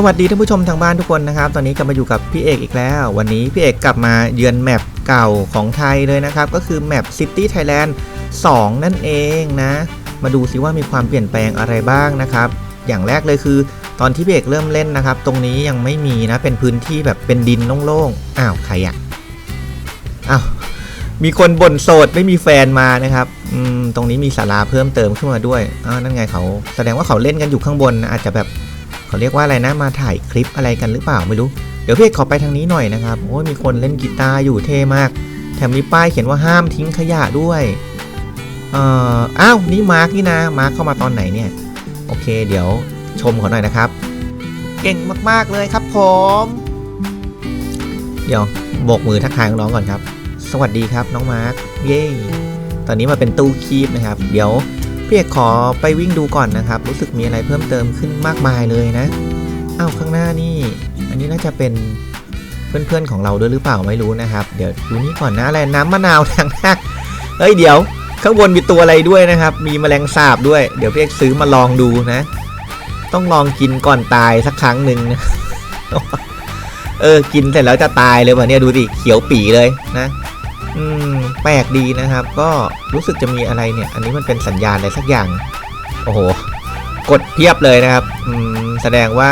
สวัสดีท่านผู้ชมทางบ้านทุกคนนะครับ ตอนนี้กลับมาอยู่กับพี่เอกอีกแล้ว วันนี้พี่เอกกลับมาเยือนแมปเก่าของไทยเลยนะครับ ก็คือแมป City Thailand 2 นั่นเองนะ มาดูซิว่ามีความเปลี่ยนแปลงอะไรบ้างนะครับ อย่างแรกเลยคือ ตอนที่พี่เอกเริ่มเล่นนะครับ ตรงนี้ยังไม่มีนะ เป็นพื้นที่แบบเป็นดินโล่งๆ อ้าวใครอะอ้าว มีคนบ่นโสดไม่มีแฟนมานะครับอืมตรงนี้มีศาลาเพิ่มเติมขึ้นมาด้วยอ้าวนั่นไงเขา แสดงว่าเขาเล่นกันอยู่ข้างบนนะอาจจะแบบ เขาเรียกว่าอะไรนะมาถ่ายคลิปอะไรกันหรือเปล่าไม่รู้ เดี๋ยวพี่เอกขอไปทางนี้หน่อยนะครับโอ้ยมีคนเล่นกีตาร์อยู่เท่มาก แถมมีป้ายเขียนว่าห้ามทิ้งขยะด้วยเอ่ออ้าวนี่มาร์กนี่นะมาร์กเข้ามาตอนไหนเนี่ยโอเค เดี๋ยวชมเขาหน่อยนะครับ เก่งมากๆเลยครับผม เดี๋ยวโบกมือทักทายน้องก่อนครับ สวัสดีครับน้องมาร์กเย้ตอนนี้มาเป็นตู้คีบนะครับ เดี๋ยว พี่เอกขอไปวิ่งดูก่อนนะครับ รู้สึกมีอะไรเพิ่มเติมขึ้นมากมายเลยนะอ้าวข้างหน้านี่ อันนี้น่าจะเป็นเพื่อนๆของเราด้วยหรือเปล่าไม่รู้นะครับ เดี๋ยวดูนี่ก่อนนะอะไรน้ำมะนาวทางนักเฮ้ยเดี๋ยว ข้างบนมีตัวอะไรด้วยนะครับ มีแมลงสาบด้วย เดี๋ยวพี่เอกซื้อมาลองดูนะ ต้องลองกินก่อนตายสักครั้งหนึ่งนะเออกินเสร็จแล้วจะตายเลยวะเนี่ยดูสิเขียวปีเลยนะ อืมแปลกดีนะครับ ก็รู้สึกจะมีอะไรเนี่ย อันนี้มันเป็นสัญญาณอะไรสักอย่าง โอ้โห กดเพียบเลยนะครับ อืม แสดงว่า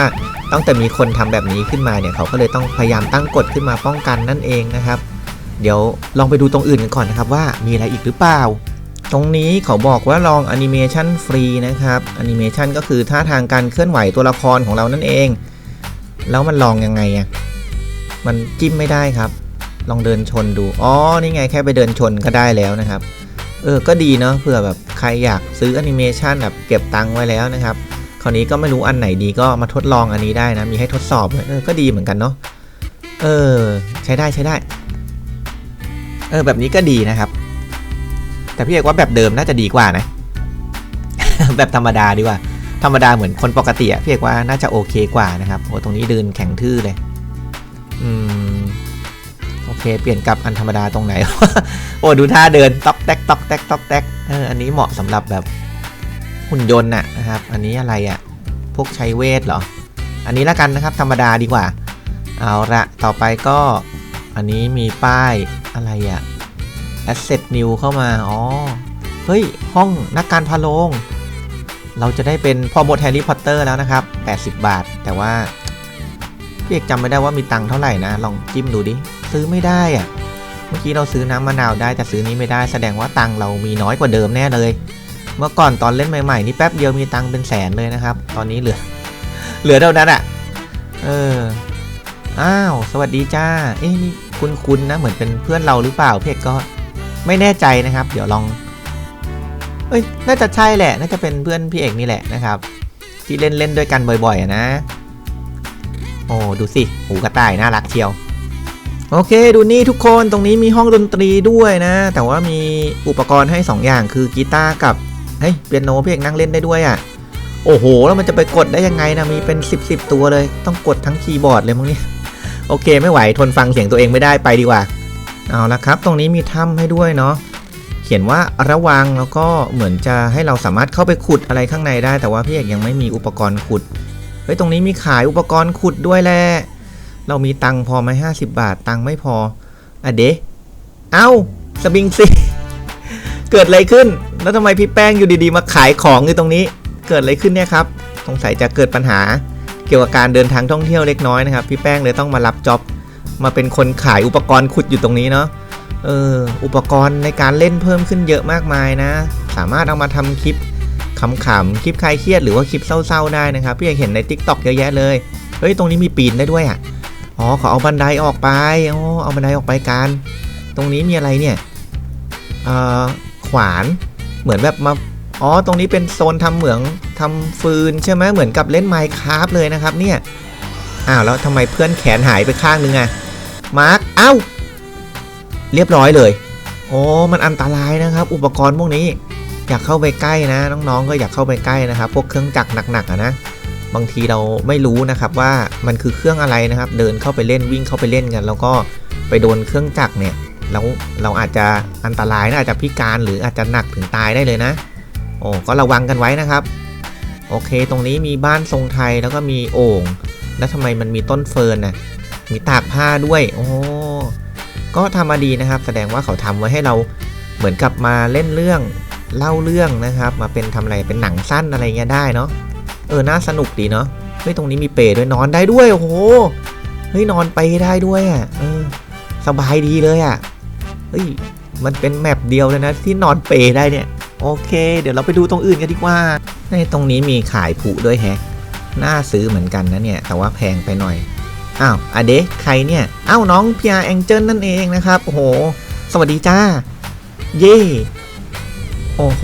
ตั้งแต่มีคนทำแบบนี้ขึ้นมาเนี่ย เขาก็เลยต้องพยายามตั้งกฎขึ้นมาป้องกันนั่นเองนะครับ เดี๋ยวลองไปดูตรงอื่นกันก่อนนะครับว่ามีอะไรอีกหรือเปล่า ตรงนี้เขาบอกว่าลองแอนิเมชันฟรีนะครับแอนิเมชันก็คือท่าทางการเคลื่อนไหวตัวละครของเรานั่นเอง แล้วมันลองยังไงอะ่ะ มันจิ้มไม่ได้ครับ ลองเดินชนดู อ๋อ นี่ไงแค่ไปเดินชนก็ได้แล้วนะครับ เออ ก็ดีเนาะ เผื่อแบบใครอยากซื้อแอนิเมชันแบบเก็บตังค์ไว้แล้วนะครับ คราวนี้ก็ไม่รู้อันไหนดีก็มาทดลองอันนี้ได้นะ มีให้ทดสอบด้วยเออ ก็ดีเหมือนกันเนาะ เออ ใช้ได้ใช้ได้ เออ แบบนี้ก็ดีนะครับ แต่พี่เอกว่าแบบเดิมน่าจะดีกว่านะ แบบธรรมดาดีกว่า ธรรมดาเหมือนคนปกติอะพี่เอกว่าน่าจะโอเคกว่านะครับ โอ้ ตรงนี้เดินแข็งทื่อเลย อืม เค เปลี่ยนกลับอันธรรมดาตรงไหน โอ้ดูท่าเดินต๊อกแตกต๊อกแตกต๊อกแตกเอออันนี้เหมาะสำหรับแบบหุ่นยนต์น่ะนะครับ อันนี้อะไรอะ่ะ พวกใช้เวทเหรอ อันนี้ละกันนะครับ ธรรมดาดีกว่า เอาละต่อไปก็อันนี้มีป้ายอะไรอะ่ะ asset new เข้ามา อ๋อ เฮ้ย ห้องนักการพาโลงเราจะได้เป็นพ่อมดแฮร์รี่พอตเตอร์แล้วนะครับ 80 บาท แต่ว่า พี่เอกจำไม่ได้ว่ามีตังค์เท่าไหร่นะ ลองจิ้มดูดิ ซื้อไม่ได้อะเมื่อกี้เราซื้อน้ำมะนาวได้แต่ซื้อนี้ไม่ได้ แสดงว่าตังค์เรามีน้อยกว่าเดิมแน่เลย เมื่อก่อนตอนเล่นใหม่ๆนี่แป๊บเดียวมีตังค์เป็นแสนเลยนะครับ ตอนนี้เหลือ เหลือเท่านั้นอะเออ อ้าว สวัสดีจ้า เอ้นี่คุ้นๆนะ เหมือนเป็นเพื่อนเราหรือเปล่าพี่เอกก็ไม่แน่ใจนะครับ เดี๋ยวลอง เอ้ย น่าจะใช่แหละ น่าจะเป็นเพื่อนพี่เอกนี่แหละนะครับ ที่เล่นเล่นด้วยกันบ่อยๆนะ โอ้ดูสิหูกระต่ายน่ารักเชียว โอเคดูนี่ทุกคนตรงนี้มีห้องดนตรีด้วยนะ แต่ว่ามีอุปกรณ์ให้ 2 อย่างคือกีตาร์กับเฮ้ยเปียโนพี่เอกนั่งเล่นได้ด้วยอะ่ะโอ้โห แล้วมันจะไปกดได้ยังไงนะมีเป็น 10บสตัวเลย ต้องกดทั้งคีย์บอร์ดเลยมั้งเนี่ยโอเคไม่ไหวทนฟังเสียงตัวเองไม่ได้ไปดีกว่า เอาละครับ ตรงนี้มีถ้ำให้ด้วยเนาะเขียนว่าระวังแล้วก็เหมือนจะให้เราสามารถเข้าไปขุดอะไรข้างในได้ แต่ว่าพี่เอกยังไม่มีอุปกรณ์ขุด เฮ้ยตรงนี้มีขายอุปกรณ์ขุดด้วยแหละเรามีตังค์พอไหมห้าสิบบาท ตังค์ไม่พออะเดะเอ้าสบิงซีเกิดอะไรขึ้น แล้วทำไมพี่แป้งอยู่ดีๆ มาขายของอยู่ตรงนี้ เกิดอะไรขึ้นเนี่ยครับสงสัยจะเกิดปัญหาเกี่ยวกับการเดินทางท่องเที่ยวเล็กน้อยนะครับ พี่แป้งเลยต้องมารับจ็อบมาเป็นคนขายอุปกรณ์ขุดอยู่ตรงนี้เนาะเอออุปกรณ์ในการเล่นเพิ่มขึ้นเยอะมากมายนะ สามารถเอามาทำคลิป ขำๆคลิปคลายเครียดหรือว่าคลิปเศร้าๆได้นะครับพี่ยังเห็นใน Tik t o อกเยอะแยะเลยเฮ้ยตรงนี้มีปีนได้ด้วยอะอ๋อเขาเอาบันไดออกไปอ๋อเอาบันไดออกไปกันตรงนี้มีอะไรเนี่ยเอ่อขวานเหมือนแบบมาอ๋อตรงนี้เป็นโซนทำเหมืองทำฟืนใช่ไหมเหมือนกับเล่นไมค์คราฟเลยนะครับเนี่ยอ้าวแล้วทำไมเพื่อนแขนหายไปข้างนึงอะมาร์คเอ้าเรียบร้อยเลยโอ้มันอันตรายนะครับ อุปกรณ์พวกนี้ อยากเข้าไปใกล้นะน้องๆก็อยากเข้าไปใกล้นะครับ พวกเครื่องจักรหนักๆอะนะบางทีเราไม่รู้นะครับว่ามันคือเครื่องอะไรนะครับ เดินเข้าไปเล่นวิ่งเข้าไปเล่นกัน แล้วก็ไปโดนเครื่องจักรเนี่ยแล้วเราอาจจะอันตรายนะอาจจะพิการหรืออาจจะหนักถึงตายได้เลยนะ โอ้ก็ระวังกันไว้นะครับ โอเค ตรงนี้มีบ้านทรงไทยแล้วก็มีโอ่ง แล้วทำไมมันมีต้นเฟิร์นน่ะมีตากผ้าด้วย โอ้ก็ทำมาดีนะครับ แสดงว่าเขาทำไว้ให้เราเหมือนกับมาเล่นเรื่อง เล่าเรื่องนะครับ มาเป็นทำอะไรเป็นหนังสั้นอะไรเงี้ยได้เนาะเออน่าสนุกดีเนาะเฮ้ยตรงนี้มีเปรด้วยนอนได้ด้วยโอ้โหเฮ้ยนอนไปได้ด้วยอะเออสบายดีเลยอะเฮ้ยมันเป็นแมปเดียวเลยนะที่นอนเปรได้เนี่ยโอเค เดี๋ยวเราไปดูตรงอื่นกันดีกว่า ในตรงนี้มีขายผุด้วยแฮะน่าซื้อเหมือนกันนะเนี่ย แต่ว่าแพงไปหน่อย อ้าวอเดะใครเนี่ย อ้าวน้องพีอาแองเจิลนั่นเองนะครับ โอ้โห สวัสดีจ้า เย่ โอ้โห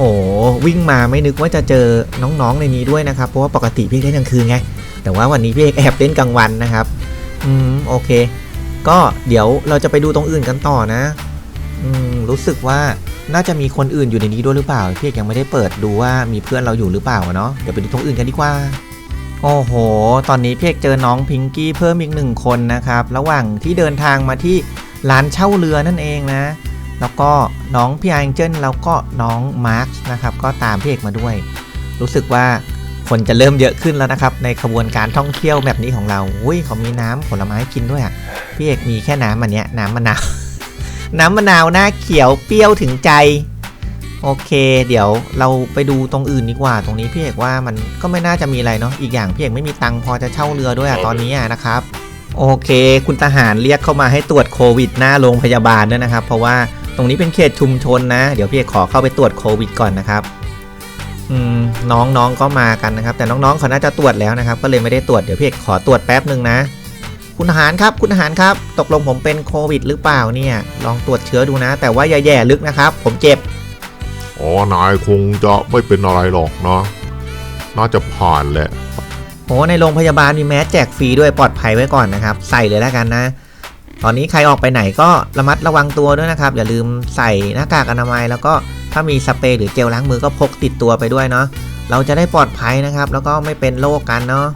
วิ่งมาไม่นึกว่าจะเจอน้องๆในนี้ด้วยนะครับ เพราะว่าปกติพี่เล่นกลางคืนไง แต่ว่าวันนี้พี่เอกแอบเล่นกลางวันนะครับ อืมโอเค ก็เดี๋ยวเราจะไปดูตรงอื่นกันต่อนะ อืมรู้สึกว่าน่าจะมีคนอื่นอยู่ในนี้ด้วยหรือเปล่า พี่เอกยังไม่ได้เปิดดูว่ามีเพื่อนเราอยู่หรือเปล่าเนาะเดี๋ยวไปดูตรงอื่นกันดีกว่า โอ้โห ตอนนี้พี่เอกเจอน้องพิงกี้เพิ่มอีกหนึ่งคนนะครับ ระหว่างที่เดินทางมาที่ร้านเช่าเรือนั่นเองนะ แล้วก็น้องพี่ไอเจนแล้วก็น้องมาร์คนะครับก็ตามพี่เอกมาด้วย รู้สึกว่าคนจะเริ่มเยอะขึ้นแล้วนะครับ ในขบวนการท่องเที่ยวแบบนี้ของเราอุ้ยเขามีน้ำผลไม้กินด้วยอะพี่เอกมีแค่น้ำอันเนี้ยน้ำมะนาว น้ำมะนาวหน้าเขียวเปรี้ยวถึงใจ โอเค เดี๋ยวเราไปดูตรงอื่นดีกว่า ตรงนี้พี่เอกว่ามันก็ไม่น่าจะมีอะไรเนาะอีกอย่างพี่เอกไม่มีตังค์พอจะเช่าเรือด้วยอะตอนนี้อะนะครับ โอเค คุณทหารเรียกเข้ามาให้ตรวจโควิดหน้าโรงพยาบาลด้วยนะครับ เพราะว่า ตรงนี้เป็นเขตชุมชนนะ เดี๋ยวพี่เอกขอเข้าไปตรวจโควิดก่อนนะครับอืมน้องๆก็มากันนะครับ แต่น้องๆเขาน่าจะตรวจแล้วนะครับ ก็เลยไม่ได้ตรวจเดี๋ยวพี่เอกขอตรวจแป๊บหนึ่งนะ คุณทหารครับคุณทหารครับ ตกลงผมเป็นโควิดหรือเปล่าเนี่ย ลองตรวจเชื้อดูนะ แต่ว่าอย่าแย่ลึกนะครับ ผมเจ็บอ๋อนายคงจะไม่เป็นอะไรหรอกนะน่าจะผ่านแหละโหในโรงพยาบาลมีแมสแจกฟรีด้วยปลอดภัยไว้ก่อนนะครับ ใส่เลยแล้วกันนะ ตอนนี้ใครออกไปไหนก็ระมัดระวังตัวด้วยนะครับ อย่าลืมใส่หน้ากากอนามัย แล้วก็ถ้ามีสเปรย์หรือเจลล้างมือก็พกติดตัวไปด้วยเนาะเราจะได้ปลอดภัยนะครับ แล้วก็ไม่เป็นโรคกันเนาะ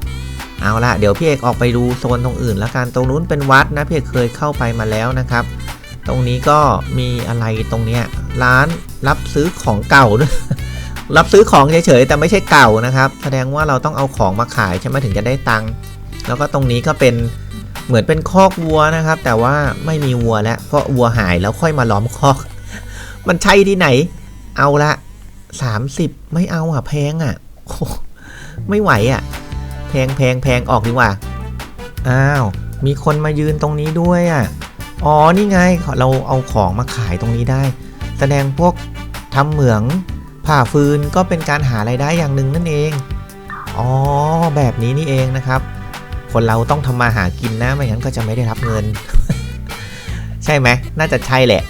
เอาละเดี๋ยวพี่เอกออกไปดูโซนตรงอื่นแล้วกันตรงนู้นเป็นวัดนะพี่เอกเคยเข้าไปมาแล้วนะครับ ตรงนี้ก็มีอะไรตรงเนี้ยร้านรับซื้อของเก่าด้วยรับซื้อของเฉยๆแต่ไม่ใช่เก่านะครับ แสดงว่าเราต้องเอาของมาขายใช่ไหมถึงจะได้ตังค์แล้วก็ตรงนี้ก็เป็น เหมือนเป็นคอกวัวนะครับ แต่ว่าไม่มีวัวแล้วเพราะวัวหายแล้วค่อยมาล้อมคอก มันใช่ที่ไหน เอาละ30ไม่เอาอะแพงอะไม่ไหวอะ แพงแพงแพงออกดีกว่า อ้าว มีคนมายืนตรงนี้ด้วยอะ อ๋อนี่ไงเราเอาของมาขายตรงนี้ได้ แสดงพวกทำเหมืองผ่าฟืนก็เป็นการหาไรายได้อย่างหนึ่งนั่นเอง อ๋อ แบบนี้นี่เองนะครับ คนเราต้องทำมาหากินนะ ไม่งั้นก็จะไม่ได้รับเงิน ใช่ไหม น่าจะใช่แหละ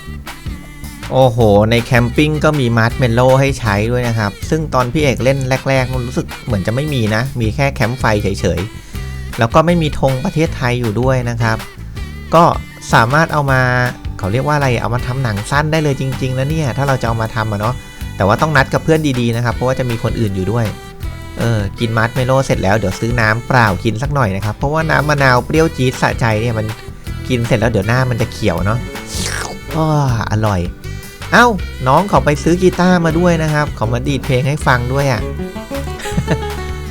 โอ้โห ในแคมปิ้งก็มีมาร์ชเมลโล่ให้ใช้ด้วยนะครับ ซึ่งตอนพี่เอกเล่นแรกๆมันรู้สึกเหมือนจะไม่มีนะ มีแค่แคมป์ไฟเฉยๆ แล้วก็ไม่มีธงประเทศไทยอยู่ด้วยนะครับ ก็สามารถเอามาเขาเรียกว่าอะไร เอามาทำหนังสั้นได้เลยจริงๆนะเนี่ย ถ้าเราจะเอามาทำอะเนาะ แต่ว่าต้องนัดกับเพื่อนดีๆนะครับ เพราะว่าจะมีคนอื่นอยู่ด้วย เออกินมาร์ชเมโลเสร็จแล้วเดี๋ยวซื้อน้ำเปล่ากินสักหน่อยนะครับ เพราะว่าน้ำมะนาวเปรี้ยวจี๊ดสะใจเนี่ยมันกินเสร็จแล้วเดี๋ยวหน้ามันจะเขียวเนาะอ้ออร่อย เอ้า น้องเขาไปซื้อกีตาร์มาด้วยนะครับเขามาดีดเพลงให้ฟังด้วยอะ่ะ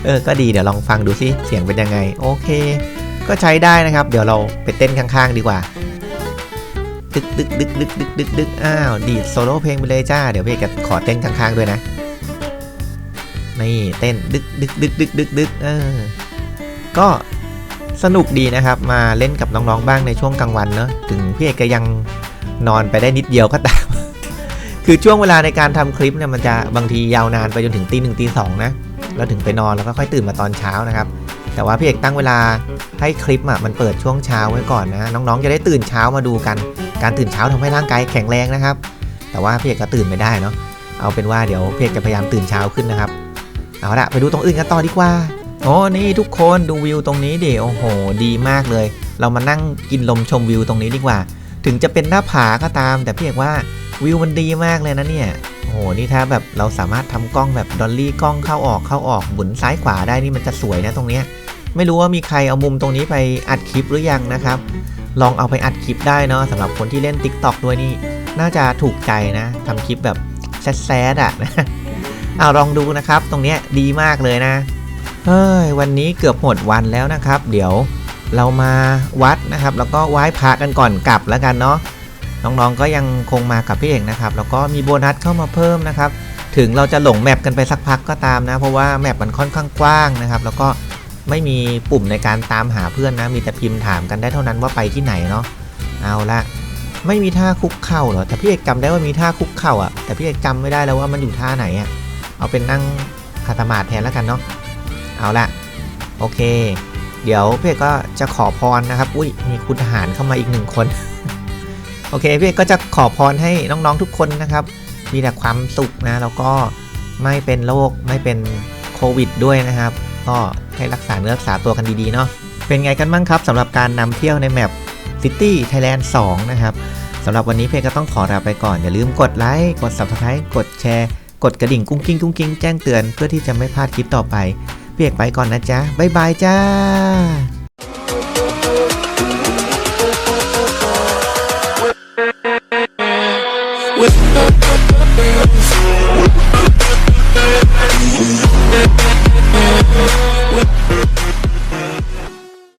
เออ ก็ดีเดี๋ยวลองฟังดูสิเสียงเป็นยังไง โอเค ก็ใช้ได้นะครับ เดี๋ยวเราไปเต้นข้างๆ ดีกว่า ดึกดึกดึกดึกดึกดึกดึกอ้าว ดีดโซโล่เพลงไปเลยจ้า เดี๋ยวพี่จะขอเต้นข้างๆด้วยนะ นี่เต้นดึกดึกดึกดึกดึกดึกเออก็สนุกดีนะครับมาเล่นกับน้องๆบ้างในช่วงกลางวันเนอะถึงพี่เอกก็ยังนอนไปได้นิดเดียวก็ตาม คือช่วงเวลาในการทำคลิปเนี่ยมันจะบางทียาวนานไปจนถึงตีหนึ่งตีสองนะแล้วถึงไปนอนแล้วก็ค่อยตื่นมาตอนเช้านะครับ แต่ว่าพี่เอกตั้งเวลาให้คลิปอะมันเปิดช่วงเช้าไว้ก่อนนะน้องๆจะได้ตื่นเช้ามาดูกัน การตื่นเช้าทำให้ร่างกายแข็งแรงนะครับ แต่ว่าพี่เอกก็ตื่นไม่ได้เนาะเอาเป็นว่าเดี๋ยวพี่เอกจะพยายามตื่นเช้าขึ้นนะครับ เอาละไปดูตรงอื่นกันต่อดีกว่า โอ้นี่ทุกคนดูวิวตรงนี้ดิโอ้โห ดีมากเลย เรามานั่งกินลมชมวิวตรงนี้ดีกว่า ถึงจะเป็นหน้าผาก็ตาม แต่พี่เอกว่าวิวมันดีมากเลยนะเนี่ยโอ้โหนี่ถ้าแบบเราสามารถทำกล้องแบบดอลลี่กล้องเข้าออกเข้าออกหมุนซ้ายขวาได้นี่มันจะสวยนะตรงเนี้ยไม่รู้ว่ามีใครเอามุมตรงนี้ไปอัดคลิปหรือยังนะครับ ลองเอาไปอัดคลิปได้เนาะสำหรับคนที่เล่น Tik t o อกด้วยนี่ น่าจะถูกใจนะทำคลิปแบบแซดๆอะนะ เอาลองดูนะครับ ตรงเนี้ยดีมากเลยนะ เฮ้ย วันนี้เกือบหมดวันแล้วนะครับ เดี๋ยวเรามาวัดนะครับ แล้วก็ไหว้พระกันก่อนกลับแล้วกันเนาะ น้องๆ ก็ยังคงมากับพี่เอกนะครับ แล้วก็มีโบนัสเข้ามาเพิ่มนะครับ ถึงเราจะหลงแมปกันไปสักพักก็ตามนะ เพราะว่าแมปมันค่อนข้างกว้างนะครับ แล้วก็ไม่มีปุ่มในการตามหาเพื่อนนะ มีแต่พิมพ์ถามกันได้เท่านั้นว่าไปที่ไหนเนาะ เอาละไม่มีท่าคุกเข่าเหรอ แต่พี่เอกจำได้ว่ามีท่าคุกเข่าอะแต่พี่เอกจำไม่ได้แล้วว่ามันอยู่ท่าไหนอะ เอาเป็นนั่งคาตามาดแทนแล้วกันเนาะเอาละโอเค เดี๋ยวพี่อกก็จะขอพรนะครับอุ้ยมีคุณทหารเข้ามาอีกหนึ่งคน โอเคพี่อกก็จะขอพรให้น้องๆทุกคนนะครับ มีแต่ความสุขนะแล้วก็ไม่เป็นโรคไม่เป็นโควิดด้วยนะครับ ก็ให้รักษาเนื้อรักษาตัวกันดีๆเนาะเป็นไงกันบ้างครับสำหรับการนำเที่ยวในแมป City Thailand 2 นะครับสำหรับวันนี้เพจก็ต้องขอลาไปก่อน อย่าลืมกดไลค์ กด Subscribe กดแชร์ กดกระดิ่งกุ้งกิ้งกุ้งกิ้งแจ้งเตือนเพื่อที่จะไม่พลาดคลิปต่อไปเพียกไปก่อนนะจ๊ะบ๊ายบายจ้า